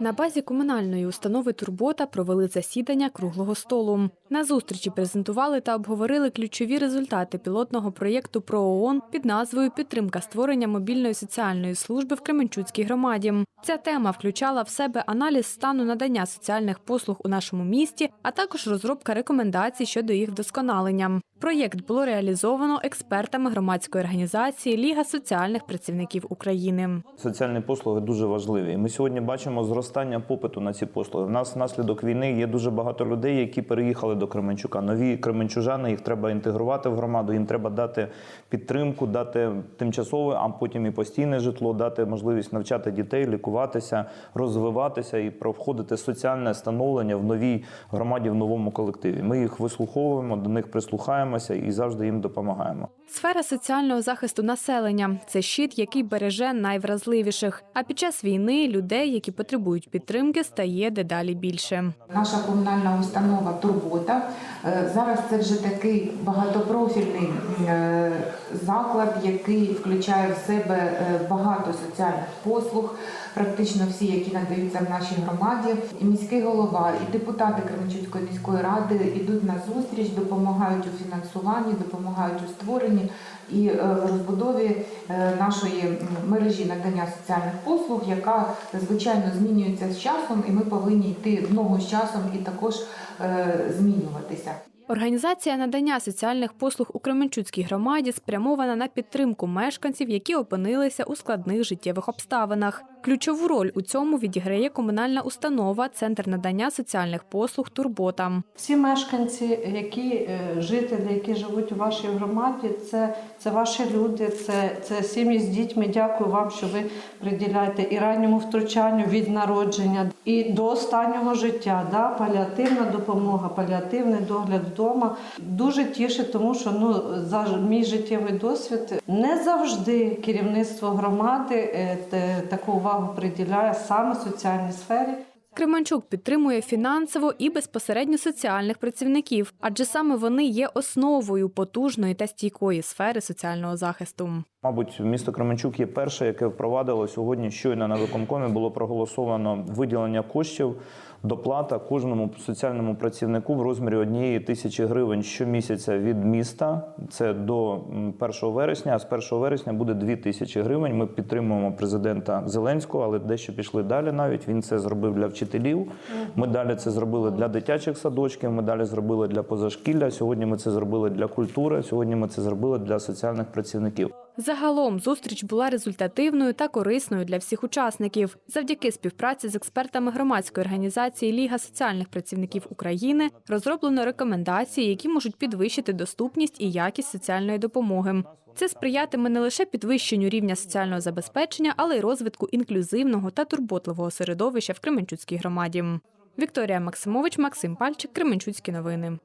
На базі комунальної установи Турбота провели засідання круглого столу. На зустрічі презентували та обговорили ключові результати пілотного проєкту про ООН під назвою Підтримка створення мобільної соціальної служби в Кременчуцькій громаді. Ця тема включала в себе аналіз стану надання соціальних послуг у нашому місті, а також розробка рекомендацій щодо їх вдосконалення. Проєкт було реалізовано експертами громадської організації Ліга соціальних працівників України. Соціальні послуги дуже важливі. Ми сьогодні бачимо зростання попиту на ці послуги. У нас внаслідок війни є дуже багато людей, які переїхали до Кременчука. Нові кременчужани їх треба інтегрувати в громаду. Їм треба дати підтримку, дати тимчасове, а потім і постійне житло, дати можливість навчати дітей, лікуватися, розвиватися і проходити соціальне становлення в новій громаді, в новому колективі. Ми їх вислуховуємо, до них прислухаємося і завжди їм допомагаємо. Сфера соціального захисту населення це щит, який береже найвразливіших. А під час війни людей, які потребують підтримки, стає дедалі більше. Наша комунальна установа Турбота Е, зараз це вже такий багатопрофільний е, заклад, який включає в себе е, багато соціальних послуг, практично всі, які надаються в нашій громаді. І міський голова, і депутати Кременчуцької міської ради йдуть на зустріч, допомагають у фінансуванні, допомагають у створенні і е, розбудові е, нашої мережі надання соціальних послуг, яка звичайно змінюється з часом, і ми повинні йти в ногу з часом і також е, змінюватися. Організація надання соціальних послуг у Кременчуцькій громаді спрямована на підтримку мешканців, які опинилися у складних життєвих обставинах. Ключову роль у цьому відіграє комунальна установа Центр надання соціальних послуг Турбота. Всі мешканці, які е, жителі, які живуть у вашій громаді, це, це ваші люди, це, це сім'ї з дітьми. Дякую вам, що ви приділяєте і ранньому втручанню від народження і до останнього життя. Да? Паліативна допомога, паліативний догляд вдома. Дуже тішить, тому що ну за мій життєвий досвід не завжди керівництво громади е, увагу приділяє саме соціальній сфері. Кременчук підтримує фінансово і безпосередньо соціальних працівників, адже саме вони є основою потужної та стійкої сфери соціального захисту. Мабуть, місто Кременчук є перше, яке впровадило сьогодні. Щойно на виконкомі було проголосовано виділення коштів доплата кожному соціальному працівнику в розмірі однієї тисячі гривень щомісяця від міста. Це до м, 1 вересня. А з 1 вересня буде 2 тисячі гривень. Ми підтримуємо президента Зеленського, але дещо пішли далі. Навіть він це зробив для вчителів. Ми далі це зробили для дитячих садочків. Ми далі зробили для позашкілля. Сьогодні ми це зробили для культури. Сьогодні ми це зробили для соціальних працівників. Загалом зустріч була результативною та корисною для всіх учасників. Завдяки співпраці з експертами громадської організації Ліга соціальних працівників України розроблено рекомендації, які можуть підвищити доступність і якість соціальної допомоги. Це сприятиме не лише підвищенню рівня соціального забезпечення, але й розвитку інклюзивного та турботливого середовища в Кременчуцькій громаді. Вікторія Максимович, Максим Пальчик, Кременчуцькі новини.